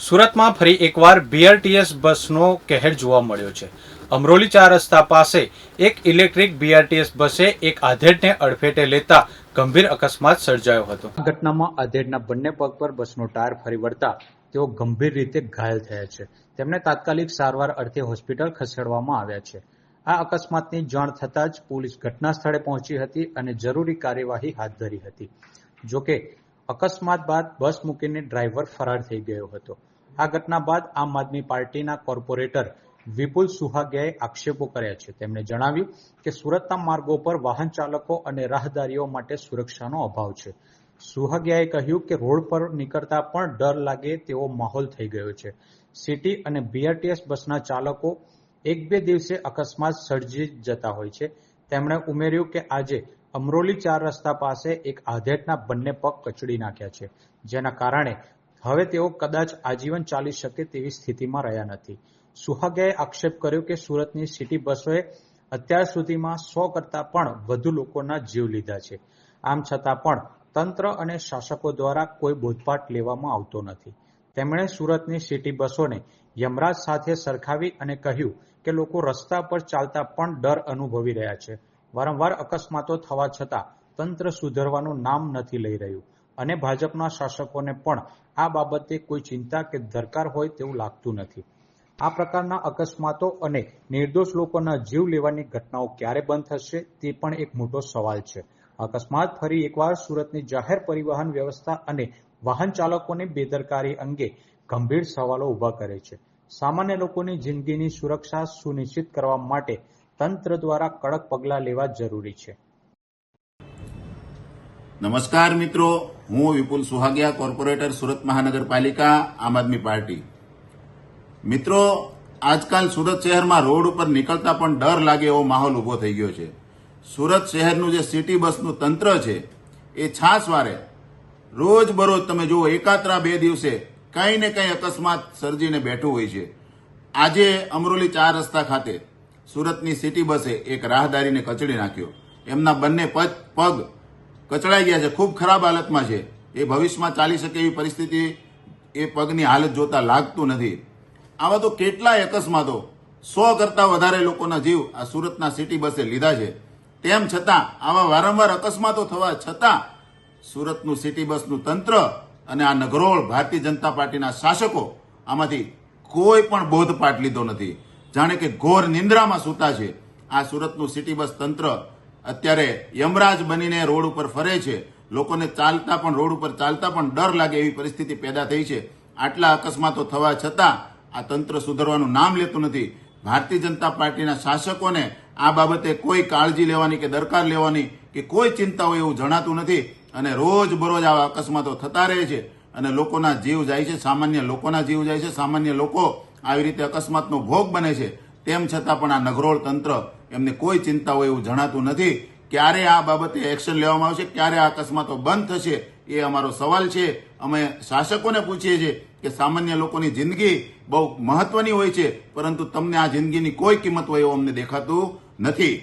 સુરતમાં ફરી એકવાર બીઆરટીએસ બસનો કહેર જોવા મળ્યો છે. અમરોલી ચાર રસ્તા પાસે એક ઇલેક્ટ્રિક બીઆરટીએસ બસે એક આધેડને અડફેટે લેતા ગંભીર અકસ્માત સર્જાયો હતો. ઘટનામાં આધેડના બંને પગ પર બસનો ટાયર ફરી વળતા તેઓ ગંભીર રીતે ઘાયલ થયા છે. તેમને તાત્કાલિક સારવાર અર્થે હોસ્પિટલ ખસેડવામાં આવ્યા છે. આ અકસ્માતની જાણ થતાં જ પોલીસ ઘટના સ્થળે પહોંચી હતી અને જરૂરી કાર્યવાહી હાથ ધરી હતી. જોકે અકસ્માત બાદ બસ મૂકીને ડ્રાઈવર ફરાર થઈ ગયો હતો. આ ઘટના બાદ આમ આદમી પાર્ટીના કોર્પોરેટર વિપુલ સુહાગિયાએ આક્ષેપો કર્યા છે. તેમણે જણાવ્યું કે સુરતના માર્ગો પર વાહન ચાલકો અને રાહદારીઓ માટે સુરક્ષાનો અભાવ છે. સુહાગિયાએ કહ્યું કે રોડ પર નીકળતા પણ ડર લાગે તેવો માહોલ થઈ ગયો છે. સિટી અને બીઆરટીએસ બસના ચાલકો એક બે દિવસે અકસ્માત સર્જી જતા હોય છે. તેમણે ઉમેર્યું કે આજે અમરોલી ચાર રસ્તા પાસે એક આધેડના બંને પગ કચડી નાખ્યા છે, જેના કારણે હવે તેઓ કદાચ આજીવન ચાલી શકે તેવી સ્થિતિમાં રહ્યા નથી. સુહાગિયાએ આક્ષેપ કર્યો કે સુરતની સિટી બસોએ અત્યાર સુધીમાં સો કરતા પણ વધુ લોકોના જીવ લીધા છે. આમ છતાં પણ તંત્ર અને શાસકો દ્વારા કોઈ બોધપાઠ લેવામાં આવતો નથી. તેમણે સુરતની સિટી બસોને યમરાજ સાથે સરખાવી અને કહ્યું કે લોકો રસ્તા પર ચાલતા પણ ડર અનુભવી રહ્યા છે. વારંવાર અકસ્માતો થવા છતાં તંત્ર સુધરવાનું નામ નથી લઈ રહ્યું. અને ભાજપના શાસકોને પણ આ બાબતે કોઈ ચિંતા કે ધરકાર હોય તેવું લાગતું નથી. આ પ્રકારના અકસ્માતો અને નિર્દોષ લોકોના જીવ લેવાની ઘટનાઓ ક્યારે બંધ થશે તે પણ એક મોટો સવાલ છે. અકસ્માત ફરી એકવાર સુરતની જાહેર પરિવહન વ્યવસ્થા અને વાહન ચાલકોની બેદરકારી અંગે ગંભીર સવાલો ઊભા કરે છે. સામાન્ય લોકોની જિંદગીની સુરક્ષા સુનિશ્ચિત કરવા માટે તંત્ર દ્વારા કડક પગલાં લેવા જરૂરી છે. નમસ્કાર મિત્રો, હું વિપુલ સુહાગિયા, કોર્પોરેટર, સુરત મહાનગરપાલિકા, આમ આદમી પાર્ટી. મિત્રો, આજકાલ સુરત શહેરમાં રોડ ઉપર નીકળતા પણ ડર લાગે એવો માહોલ ઊભો થઈ ગયો છે. સુરત શહેરનું જે સિટી બસનું તંત્ર છે, એ છાસવારે રોજ બરોજ તમે જુઓ, એકાત્રા બે દિવસે કંઈ ને કંઈ અકસ્માત સર્જીને બેઠું હોય છે. આજે અમરોલી ચાર રસ્તા ખાતે સુરતની સિટી બસે એક રાહદારીને કચડી નાખ્યો. એમના બંને પગ પગ કચડાઈ ગયા છે, ખૂબ ખરાબ હાલતમાં છે. એ ભવિષ્યમાં ચાલી શકે એવી પરિસ્થિતિ એ પગની હાલત જોતા લાગતું નથી. આવા તો કેટલાય અકસ્માતો, સો કરતા વધારે લોકોના જીવ આ સુરતના સિટી બસે લીધા છે. તેમ છતાં, આવા વારંવાર અકસ્માતો થવા છતાં, સુરતનું સિટી બસનું તંત્ર અને આ નગરોળ ભારતીય જનતા પાર્ટીના શાસકો આમાંથી કોઈ પણ બોધપાઠ લીધો નથી. જાણે કે ઘોર નિંદ્રામાં સૂતા છે. આ સુરતનું સિટી બસ તંત્ર અત્યારે યમરાજ બનીને રોડ ઉપર ફરે છે. લોકોને ચાલતા પણ, રોડ ઉપર ચાલતા પણ ડર લાગે એવી પરિસ્થિતિ પેદા થઈ છે. આટલા અકસ્માતો થવા છતાં આ તંત્ર સુધરવાનું નામ લેતું નથી. ભારતીય જનતા પાર્ટીના શાસકોને આ બાબતે કોઈ કાળજી લેવાની કે દરકાર લેવાની કે કોઈ ચિંતા હોય એવું જણાતું નથી. અને રોજ બરોજ આવા અકસ્માતો થતા રહે છે. અને લોકોના જીવ જાય છે, સામાન્ય લોકોના જીવ જાય છે. સામાન્ય લોકો આવી રીતે અકસ્માતનો ભોગ બને છે. તેમ છતાં પણ આ નગરોળ તંત્ર એમને કોઈ ચિંતા હોય એવું જણાતું નથી. ક્યારે આ બાબતે એક્શન લેવામાં આવશે, ક્યારે આ અકસ્માતો બંધ થશે, એ અમારો સવાલ છે. અમે શાસકોને પૂછીએ છીએ કે સામાન્ય લોકોની જિંદગી બહુ મહત્વની હોય છે, પરંતુ તમને આ જિંદગીની કોઈ કિંમત હોય એવું અમને દેખાતું નથી.